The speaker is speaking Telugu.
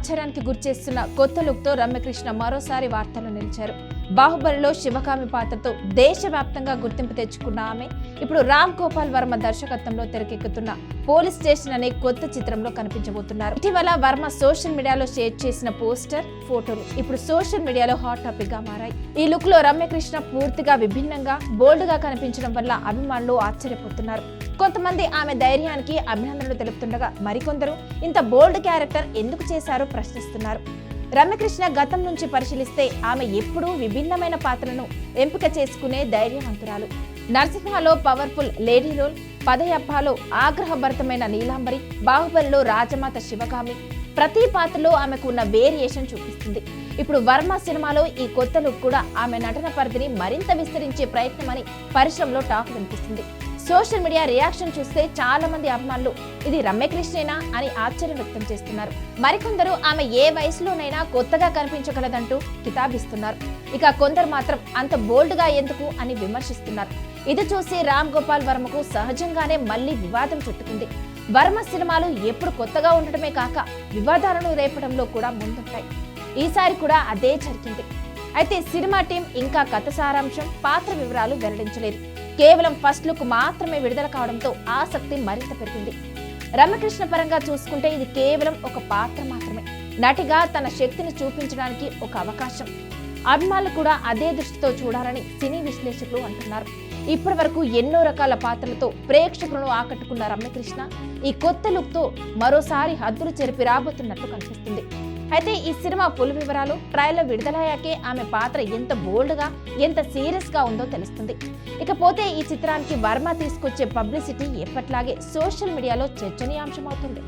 ఆశ్చర్యానికి గురిచేస్తున్న కొత్త లుక్తో రమ్యకృష్ణ మరోసారి వార్తలు నిలిచారు. బాహుబలిలో శివకామి పాత్రతో దేశవ్యాప్తంగా గుర్తింపు తెచ్చుకున్న ఆమె ఇప్పుడు రామ్ గోపాల్ వర్మ దర్శకత్వంలో తెరకెక్కుతున్న పోలీస్ స్టేషన్ అనే కొత్త చిత్రంలో కనిపించబోతున్నారు. ఇటీవల వర్మ సోషల్ మీడియాలో షేర్ చేసిన పోస్టర్ ఫోటోలు ఇప్పుడు సోషల్ మీడియాలో హాట్ టాపిక్గా మారాయి. ఈ లుక్లో రమ్యకృష్ణ పూర్తిగా విభిన్నంగా బోల్డ్గా కనిపించడం వల్ల అభిమానులు ఆశ్చర్యపోతున్నారు. కొంతమంది ఆమె ధైర్యానికి అభినందనలు తెలుపుతుండగా మరికొందరు ఇంత బోల్డ్ క్యారెక్టర్ ఎందుకు చేశారో ప్రశ్నిస్తున్నారు. రమ్యకృష్ణ గతం నుంచి పరిశీలిస్తే ఆమె ఎప్పుడూ విభిన్నమైన పాత్రను ఎంపిక చేసుకునే ధైర్యవంతురాలు. నరసింహలో పవర్ఫుల్ లేడీ రోల్ పదయప్పాలో ఆగ్రహభరితమైన నీలాంబరి బాహుబలిలో రాజమాత శివగామి ప్రతి పాత్రలో ఆమెకు ఉన్న వేరియేషన్ చూపిస్తుంది. ఇప్పుడు వర్మ సినిమాలో ఈ కొత్త లుక్ కూడా ఆమె నటన పరిధిని మరింత విస్తరించే ప్రయత్నమని పరిశ్రమలో టాక్ వినిపిస్తుంది. సోషల్ మీడియా రియాక్షన్ చూస్తే చాలా మంది అభిమానులు ఇది రమ్యకృష్ణేనా అని ఆశ్చర్యం వ్యక్తం చేస్తున్నారు. మరికొందరు ఆమె ఏ వయసులోనైనా కొత్తగా కనిపించగలదంటూ కితాబిస్తున్నారు. ఇక కొందరు మాత్రం అంత బోల్డ్గా ఎందుకు అని విమర్శిస్తున్నారు. ఇది చూసి రామ్ గోపాల్ వర్మకు సహజంగానే మళ్ళీ వివాదం చుట్టుకుంది. వర్మ సినిమాలు ఎప్పుడు కొత్తగా ఉండటమే కాక వివాదాలను రేపడంలో కూడా ముందుంటాయి. ఈసారి కూడా అదే జరిగింది. అయితే సినిమా టీం ఇంకా కథ సారాంశం పాత్ర వివరాలు వెల్లడించలేదు. కేవలం ఫస్ట్ లుక్ మాత్రమే విడుదల కావడంతో ఆసక్తి మరింత పెరిగింది. రమకృష్ణ పరంగా చూసుకుంటే ఇది కేవలం ఒక పాత్ర మాత్రమే. నటిగా తన శక్తిని చూపించడానికి ఒక అవకాశం. అభిమానులు కూడా అదే దృష్టితో చూడాలని సినీ విశ్లేషకులు అంటున్నారు. ఇప్పటి వరకు ఎన్నో రకాల పాత్రలతో ప్రేక్షకులను ఆకట్టుకున్న రమ్యకృష్ణ ఈ కొత్త లుక్తో మరోసారి హద్దులు చెరిపి రాబోతున్నట్లు కనిపిస్తుంది. అయితే ఈ సినిమా పులి వివరాలు ట్రయల్లో విడుదలయ్యాకే ఆమె పాత్ర ఎంత బోల్డ్గా ఎంత సీరియస్గా ఉందో తెలుస్తుంది. ఇకపోతే ఈ చిత్రానికి వర్మ తీసుకొచ్చే పబ్లిసిటీ ఎప్పట్లాగే సోషల్ మీడియాలో చర్చనీయాంశమవుతుంది.